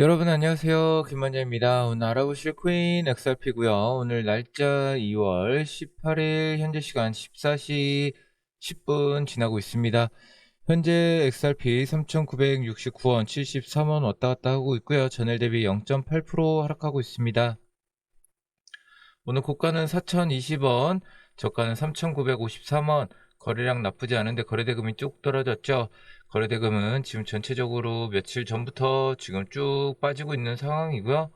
여러분 안녕하세요. 김만자입니다. 오늘 알아보실 코인 XRP고요. 오늘 날짜 2월 18일 현재 시간 14시 10분 지나고 있습니다. 현재 XRP 3,969원 73원 왔다 갔다 하고 있고요. 전일 대비 0.8% 하락하고 있습니다. 오늘 고가는 4,020원, 저가는 3,953원, 거래량 나쁘지 않은데 거래대금이 쭉 떨어졌죠. 거래대금은 지금 전체적으로 며칠 전부터 지금 쭉 빠지고 있는 상황이고요.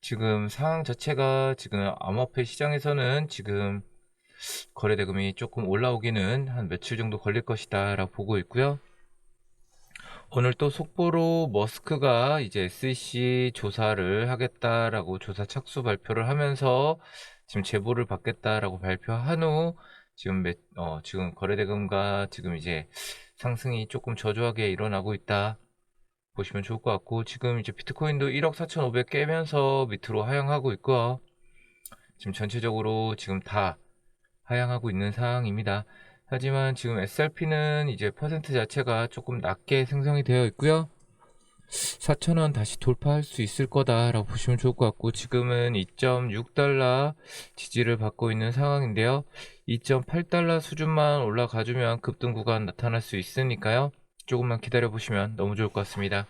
지금 상황 자체가 지금 암호화폐 시장에서는 지금 거래대금이 조금 올라오기는 한 며칠 정도 걸릴 것이다 라고 보고 있고요. 오늘 또 속보로 머스크가 이제 SEC 조사를 하겠다라고 조사 착수 발표를 하면서 지금 제보를 받겠다라고 발표한 후 지금 매, 어, 지금 거래대금과 지금 이제 상승이 조금 저조하게 일어나고 있다 보시면 좋을 것 같고 지금 이제 비트코인도 1억 4,500 깨면서 밑으로 하향하고 있고요. 지금 전체적으로 지금 다 하향하고 있는 상황입니다. 하지만 지금 SRP는 이제 퍼센트 자체가 조금 낮게 생성이 되어 있고요. 4,000원 다시 돌파할 수 있을 거다라고 보시면 좋을 것 같고 지금은 2.6달러 지지를 받고 있는 상황인데요. 2.8달러 수준만 올라가주면 급등 구간 나타날 수 있으니까요. 조금만 기다려 보시면 너무 좋을 것 같습니다.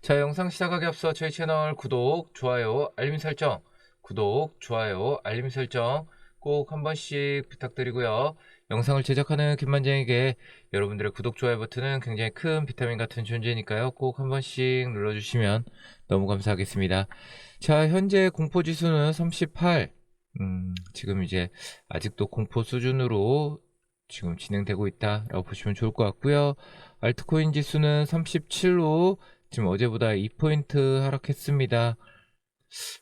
자, 영상 시작하기 앞서 저희 채널 구독, 좋아요, 알림 설정, 구독, 좋아요, 알림 설정 꼭 한 번씩 부탁드리고요. 영상을 제작하는 김만장에게 여러분들의 구독, 좋아요 버튼은 굉장히 큰 비타민 같은 존재니까요. 꼭 한 번씩 눌러주시면 너무 감사하겠습니다. 자, 현재 공포지수는 38. 음, 지금 이제 아직도 공포 수준으로 지금 진행되고 있다라고 보시면 좋을 것 같고요. 알트코인 지수는 37로 지금 어제보다 2포인트 하락했습니다.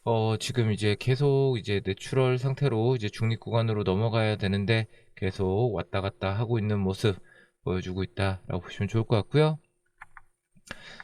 어, 지금 이제 계속 이제 내추럴 상태로 이제 중립 구간으로 넘어가야 되는데 계속 왔다 갔다 하고 있는 모습 보여주고 있다라고 보시면 좋을 것 같고요.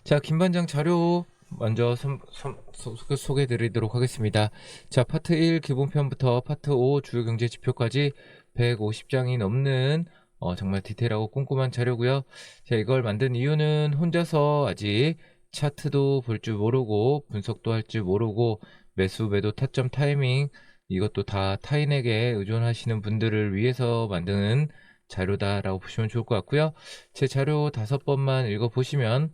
자, 김반장 자료 먼저 선, 선, 소, 소개해 드리도록 하겠습니다. 자, 파트 1 기본편부터 파트 5 주요 경제 지표까지 150장이 넘는 어, 정말 디테일하고 꼼꼼한 자료고요. 자, 이걸 만든 이유는 혼자서 아직 차트도 볼 줄 모르고 분석도 할 줄 모르고 매수 매도 타점 타이밍 이것도 다 타인에게 의존하시는 분들을 위해서 만드는 자료다라고 보시면 좋을 것 같고요. 제 자료 다섯 번만 읽어보시면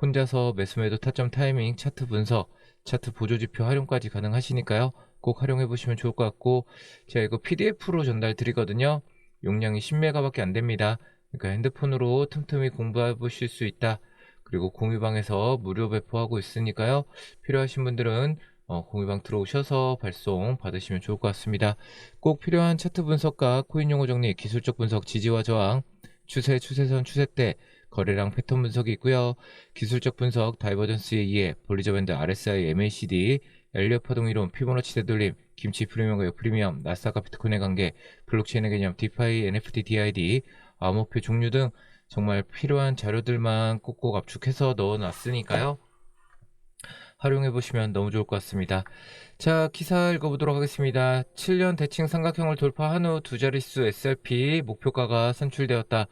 혼자서 매수 매도 타점 타이밍 차트 분석 차트 보조지표 활용까지 가능하시니까요. 꼭 활용해 보시면 좋을 것 같고 제가 이거 PDF로 전달 드리거든요. 용량이 10메가밖에 안 됩니다. 그러니까 핸드폰으로 틈틈이 공부해 보실 수 있다. 그리고 공유방에서 무료 배포하고 있으니까요. 필요하신 분들은 어, 공유방 들어오셔서 발송 받으시면 좋을 것 같습니다. 꼭 필요한 차트 분석과 코인 용어 정리, 기술적 분석, 지지와 저항, 추세, 추세선, 추세대, 거래량 패턴 분석이 있고요. 기술적 분석, 다이버전스의 이해, 볼리저 밴드, RSI, MACD, 엘리어 파동 이론, 피보나치 되돌림, 김치 프리미엄과 역프리미엄, 나스닥과 비트코인의 관계, 블록체인의 개념, 디파이, NFT, DID, 암호표 종류 등 정말 필요한 자료들만 꼭꼭 압축해서 넣어놨으니까요. 활용해 보시면 너무 좋을 것 같습니다. 자, 기사 읽어보도록 하겠습니다. 7년 대칭 삼각형을 돌파한 후 두 자릿수 SRP 목표가가 선출되었다.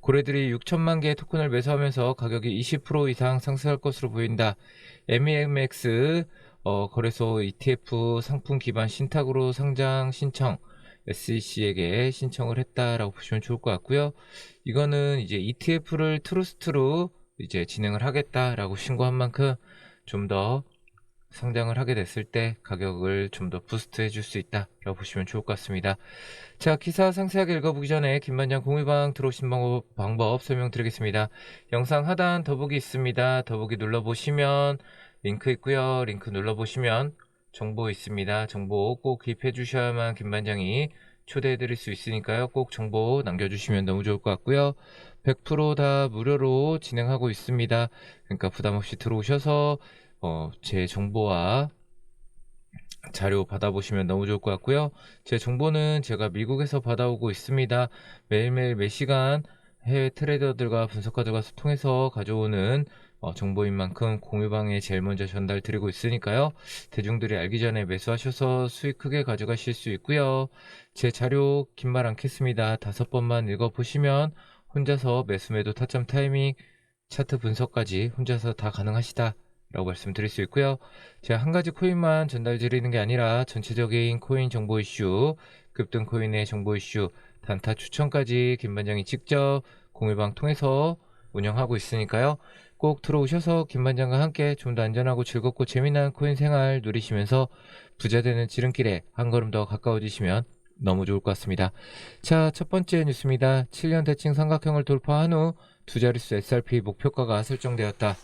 고래들이 6천만 개의 토큰을 매수하면서 가격이 20% 이상 상승할 것으로 보인다. MEMX 어, 거래소 ETF 상품 기반 신탁으로 상장 신청 SEC에게 신청을 했다라고 보시면 좋을 것 같고요. 이거는 이제 ETF를 트루스트로 이제 진행을 하겠다라고 신고한 만큼 좀 더 상장을 하게 됐을 때 가격을 좀 더 부스트 해 줄 수 있다라고 보시면 좋을 것 같습니다. 자, 기사 상세하게 읽어보기 전에 김반장 공유방 들어오신 방법, 방법 설명드리겠습니다. 영상 하단 더보기 있습니다. 더보기 눌러보시면 링크 있고요. 링크 눌러보시면 정보 있습니다. 정보 꼭 기입해 주셔야만 김반장이 초대해 드릴 수 있으니까요. 꼭 정보 남겨주시면 너무 좋을 것 같고요. 100%다 무료로 진행하고 있습니다. 그러니까 부담 없이 들어오셔서 어, 제 정보와 자료 받아보시면 너무 좋을 것 같고요. 제 정보는 제가 미국에서 받아오고 있습니다. 매일매일 매시간 해외 트레이더들과 분석가들과 소통해서 가져오는 어, 정보인 만큼 공유방에 제일 먼저 전달 드리고 있으니까요. 대중들이 알기 전에 매수하셔서 수익 크게 가져가실 수 있고요. 제 자료 긴 말 않겠습니다. 다섯 번만 읽어보시면 혼자서 매수 매도 타점 타이밍 차트 분석까지 혼자서 다 가능하시다. 라고 말씀드릴 수 있고요. 제가 한 가지 코인만 전달 드리는 게 아니라 전체적인 코인 정보 이슈, 급등 코인의 정보 이슈, 단타 추천까지 김 반장이 직접 공유방 통해서 운영하고 있으니까요. 꼭 들어오셔서 김 반장과 함께 좀 더 안전하고 즐겁고 재미난 코인 생활 누리시면서 부자 되는 지름길에 한 걸음 더 가까워지시면 너무 좋을 것 같습니다. 자, 첫 번째 뉴스입니다. 7년 대칭 삼각형을 돌파한 후 두 자릿수 SRP 목표가가 설정되었다.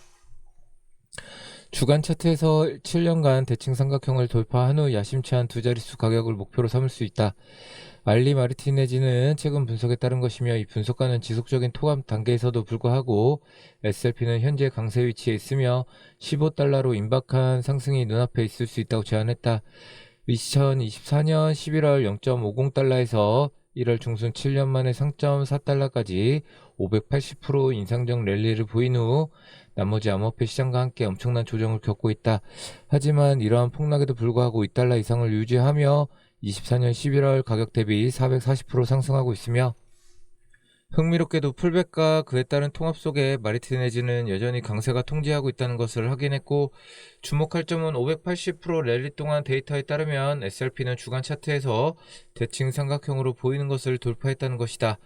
주간 차트에서 7년간 대칭 삼각형을 돌파한 후 야심찬 두 자릿수 가격을 목표로 삼을 수 있다. 알리 마르티네즈는 최근 분석에 따른 것이며 이 분석가는 지속적인 토감 단계에서도 불구하고 SLP는 현재 강세 위치에 있으며 15달러로 임박한 상승이 눈앞에 있을 수 있다고 제안했다. 2024년 11월 0.50달러에서 1월 중순 7년 만에 3.4달러까지 580% 인상적 랠리를 보인 후 나머지 암호화폐 시장과 함께 엄청난 조정을 겪고 있다. 하지만 이러한 폭락에도 불구하고 2달러 이상을 유지하며 24년 11월 가격 대비 440% 상승하고 있으며 흥미롭게도 풀백과 그에 따른 통합 속에 마리티네즈는 여전히 강세가 통제하고 있다는 것을 확인했고 주목할 점은 580% 랠리 동안 데이터에 따르면 SRP는 주간 차트에서 대칭 삼각형으로 보이는 것을 돌파했다는 것이다.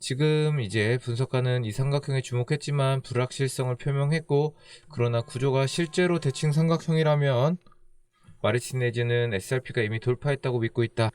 지금 이제 분석가는 이 삼각형에 주목했지만 불확실성을 표명했고 그러나 구조가 실제로 대칭 삼각형이라면 마리티네즈는 SRP가 이미 돌파했다고 믿고 있다.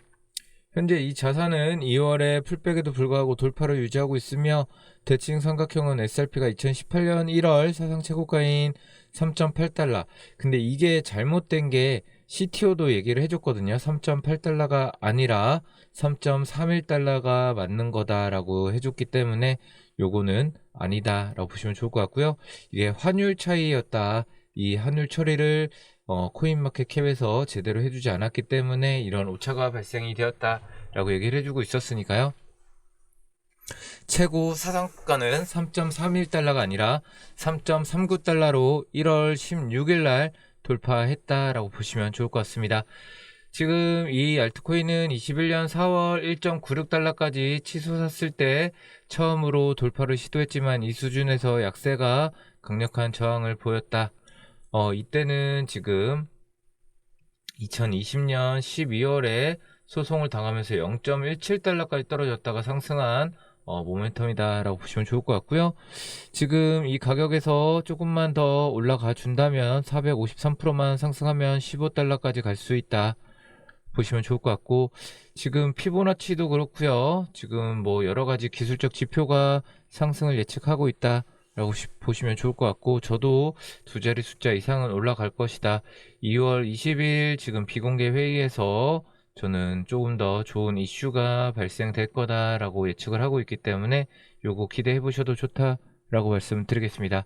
현재 이 자산은 2월에 풀백에도 불구하고 돌파를 유지하고 있으며 대칭 삼각형은 SRP가 2018년 1월 사상 최고가인 3.8달러. 근데 이게 잘못된 게 CTO도 얘기를 해줬거든요. 3.8달러가 아니라 3.31달러가 맞는 거다라고 해줬기 때문에 요거는 아니다라고 보시면 좋을 것 같고요. 이게 환율 차이였다. 이 환율 처리를 어, 코인마켓 캡에서 제대로 해주지 않았기 때문에 이런 오차가 발생이 되었다라고 얘기를 해주고 있었으니까요. 최고 사상가는 3.31달러가 아니라 3.39달러로 1월 16일 날 돌파했다라고 보시면 좋을 것 같습니다. 지금 이 알트코인은 21년 4월 1.96달러까지 치솟았을 때 처음으로 돌파를 시도했지만 이 수준에서 약세가 강력한 저항을 보였다. 어, 이때는 지금 2020년 12월에 소송을 당하면서 0.17달러까지 떨어졌다가 상승한 어, 모멘텀이다라고 보시면 좋을 것 같고요. 지금 이 가격에서 조금만 더 올라가 준다면 453%만 상승하면 15달러까지 갈 수 있다. 보시면 좋을 것 같고 지금 피보나치도 그렇고요. 지금 뭐 여러 가지 기술적 지표가 상승을 예측하고 있다. 라고 보시면 좋을 것 같고 저도 두 자리 숫자 이상은 올라갈 것이다. 2월 20일 지금 비공개 회의에서 저는 조금 더 좋은 이슈가 발생될 거다라고 예측을 하고 있기 때문에 요거 기대해 보셔도 좋다 라고 말씀드리겠습니다.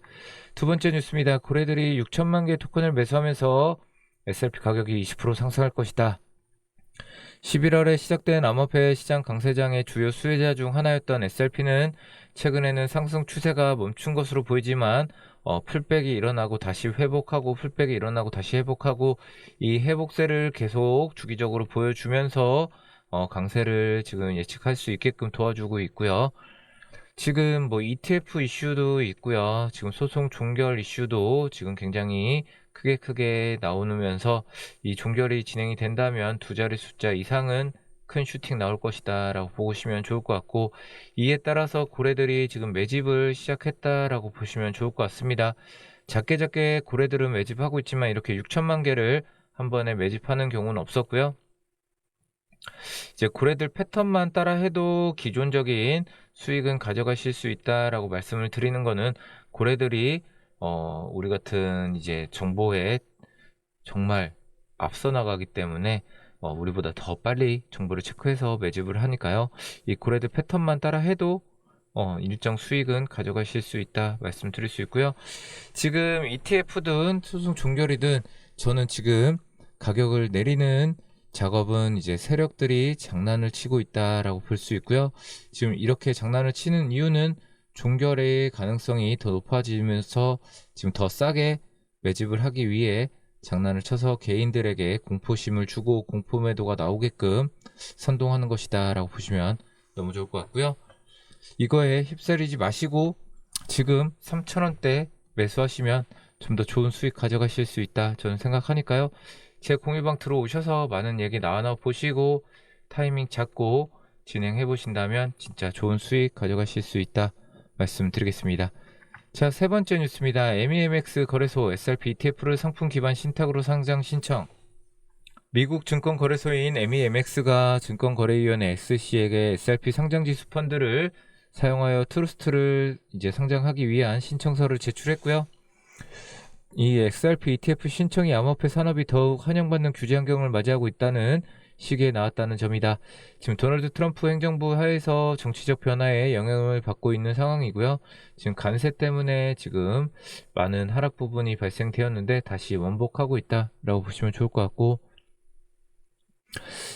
두 번째 뉴스입니다. 고래들이 6천만 개 토큰을 매수하면서 SRP 가격이 20% 상승할 것이다. 11월에 시작된 암호화폐 시장 강세장의 주요 수혜자 중 하나였던 SRP는 최근에는 상승 추세가 멈춘 것으로 보이지만 어, 풀백이 일어나고 다시 회복하고 풀백이 일어나고 다시 회복하고 이 회복세를 계속 주기적으로 보여주면서 어, 강세를 지금 예측할 수 있게끔 도와주고 있고요. 지금 뭐 ETF 이슈도 있고요. 지금 소송 종결 이슈도 지금 굉장히 크게 크게 나오면서 이 종결이 진행이 된다면 두 자리 숫자 이상은 큰 슈팅 나올 것이다 라고 보시면 좋을 것 같고 이에 따라서 고래들이 지금 매집을 시작했다 라고 보시면 좋을 것 같습니다. 작게 작게 고래들은 매집하고 있지만 이렇게 6천만 개를 한 번에 매집하는 경우는 없었고요. 이제 고래들 패턴만 따라 해도 기존적인 수익은 가져가실 수 있다라고 말씀을 드리는 거는 고래들이 어, 우리 같은 이제 정보에 정말 앞서 나가기 때문에 어, 우리보다 더 빨리 정보를 체크해서 매집을 하니까요. 이 고래들 패턴만 따라 해도 어, 일정 수익은 가져가실 수 있다 말씀드릴 수 있고요. 지금 ETF든 소송 종결이든 저는 지금 가격을 내리는 작업은 이제 세력들이 장난을 치고 있다라고 볼 수 있고요. 지금 이렇게 장난을 치는 이유는 종결의 가능성이 더 높아지면서 지금 더 싸게 매집을 하기 위해 장난을 쳐서 개인들에게 공포심을 주고 공포 매도가 나오게끔 선동하는 것이다 라고 보시면 너무 좋을 것 같고요. 이거에 휩쓸리지 마시고 지금 3,000원대 매수하시면 좀 더 좋은 수익 가져가실 수 있다 저는 생각하니까요. 제 공유방 들어오셔서 많은 얘기 나눠 보시고 타이밍 잡고 진행해 보신다면 진짜 좋은 수익 가져가실 수 있다 말씀드리겠습니다. 자, 세 번째 뉴스입니다. MEMX 거래소 SRP ETF를 상품 기반 신탁으로 상장 신청. 미국 증권거래소인 MEMX가 증권거래위원회 SC에게 SRP 상장지수 펀드를 사용하여 트루스트를 이제 상장하기 위한 신청서를 제출했고요. 이 XRP ETF 신청이 암호화폐 산업이 더욱 환영받는 규제 환경을 맞이하고 있다는 시기에 나왔다는 점이다. 지금 도널드 트럼프 행정부 하에서 정치적 변화에 영향을 받고 있는 상황이고요. 지금 관세 때문에 지금 많은 하락 부분이 발생되었는데 다시 원복하고 있다라고 보시면 좋을 것 같고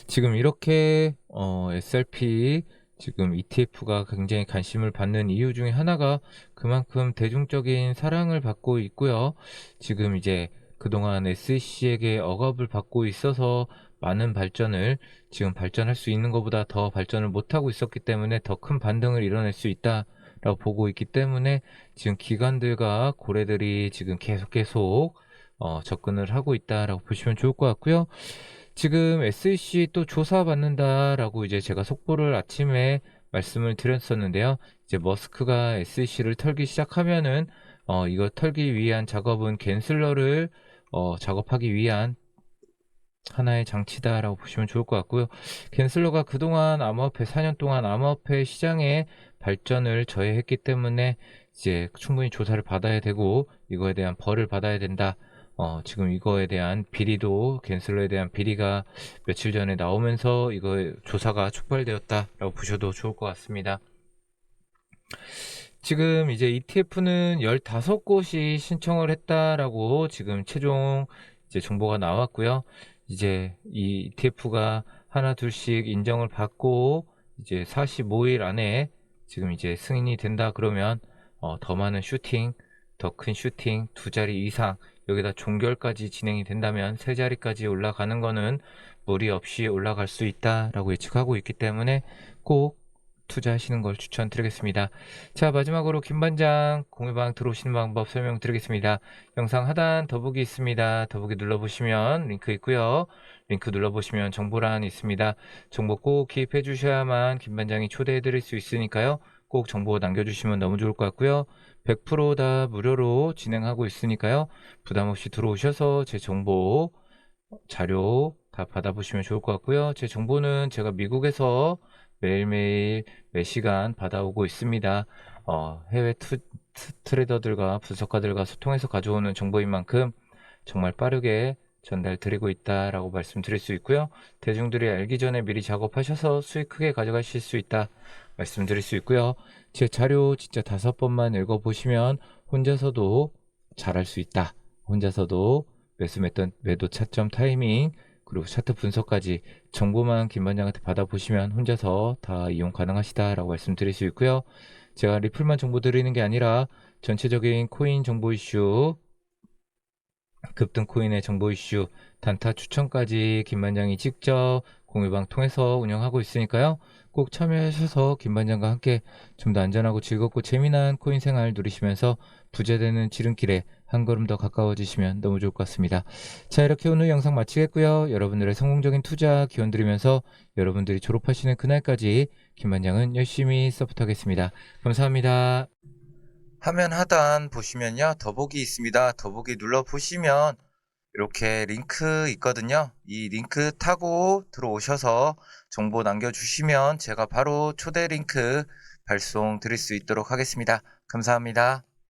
지금 이렇게 어, SRP 지금 ETF가 굉장히 관심을 받는 이유 중에 하나가 그만큼 대중적인 사랑을 받고 있고요. 지금 이제 그동안 SEC에게 억압을 받고 있어서 많은 발전을 지금 발전할 수 있는 것보다 더 발전을 못하고 있었기 때문에 더 큰 반등을 이뤄낼 수 있다 라고 보고 있기 때문에 지금 기관들과 고래들이 지금 계속 계속 어, 접근을 하고 있다라고 보시면 좋을 것 같고요. 지금 SEC 또 조사 받는다라고 이제 제가 속보를 아침에 말씀을 드렸었는데요. 이제 머스크가 SEC를 털기 시작하면은 어, 이거 털기 위한 작업은 갠슬러를 어, 작업하기 위한 하나의 장치다라고 보시면 좋을 것 같고요. 갠슬러가 그동안 암호화폐 4년 동안 암호화폐 시장의 발전을 저해했기 때문에 이제 충분히 조사를 받아야 되고 이거에 대한 벌을 받아야 된다. 어, 지금 이거에 대한 비리도 갠슬러에 대한 비리가 며칠 전에 나오면서 이거 조사가 촉발되었다라고 보셔도 좋을 것 같습니다. 지금 이제 ETF는 15곳이 신청을 했다라고 지금 최종 이제 정보가 나왔고요. 이제 이 ETF가 하나 둘씩 인정을 받고 이제 45일 안에 지금 이제 승인이 된다 그러면 어, 더 많은 슈팅, 더 큰 슈팅 두 자리 이상 여기다 종결까지 진행이 된다면 세 자리까지 올라가는 거는 무리 없이 올라갈 수 있다라고 예측하고 있기 때문에 꼭 투자하시는 걸 추천드리겠습니다. 자 마지막으로 김반장 공유방 들어오시는 방법 설명드리겠습니다. 영상 하단 더보기 있습니다. 더보기 눌러보시면 링크 있고요. 링크 눌러보시면 정보란 있습니다. 정보 꼭 기입해 주셔야만 김반장이 초대해 드릴 수 있으니까요. 꼭 정보 남겨주시면 너무 좋을 것 같고요. 100%다 무료로 진행하고 있으니까요. 부담 없이 들어오셔서 제 정보 자료 다 받아보시면 좋을 것 같고요. 제 정보는 제가 미국에서 매일매일 매시간 받아오고 있습니다. 어, 해외 투, 투, 트레이더들과 분석가들과 소통해서 가져오는 정보인 만큼 정말 빠르게 전달 드리고 있다라고 말씀드릴 수 있고요. 대중들이 알기 전에 미리 작업하셔서 수익 크게 가져가실 수 있다 말씀드릴 수 있고요. 제 자료 진짜 다섯 번만 읽어보시면 혼자서도 잘할 수 있다. 혼자서도 매수 매도 차점 타이밍 그리고 차트 분석까지 정보만 김 반장한테 받아보시면 혼자서 다 이용 가능하시다라고 말씀드릴 수 있고요. 제가 리플만 정보 드리는 게 아니라 전체적인 코인 정보 이슈 급등 코인의 정보 이슈, 단타 추천까지 김반장이 직접 공유방 통해서 운영하고 있으니까요. 꼭 참여하셔서 김반장과 함께 좀 더 안전하고 즐겁고 재미난 코인 생활 누리시면서 부자되는 지름길에 한 걸음 더 가까워지시면 너무 좋을 것 같습니다. 자, 이렇게 오늘 영상 마치겠고요. 여러분들의 성공적인 투자 기원 드리면서 여러분들이 졸업하시는 그날까지 김반장은 열심히 서포트하겠습니다. 감사합니다. 화면 하단 보시면요. 더보기 있습니다. 더보기 눌러 보시면 이렇게 링크 있거든요. 이 링크 타고 들어오셔서 정보 남겨주시면 제가 바로 초대 링크 발송 드릴 수 있도록 하겠습니다. 감사합니다.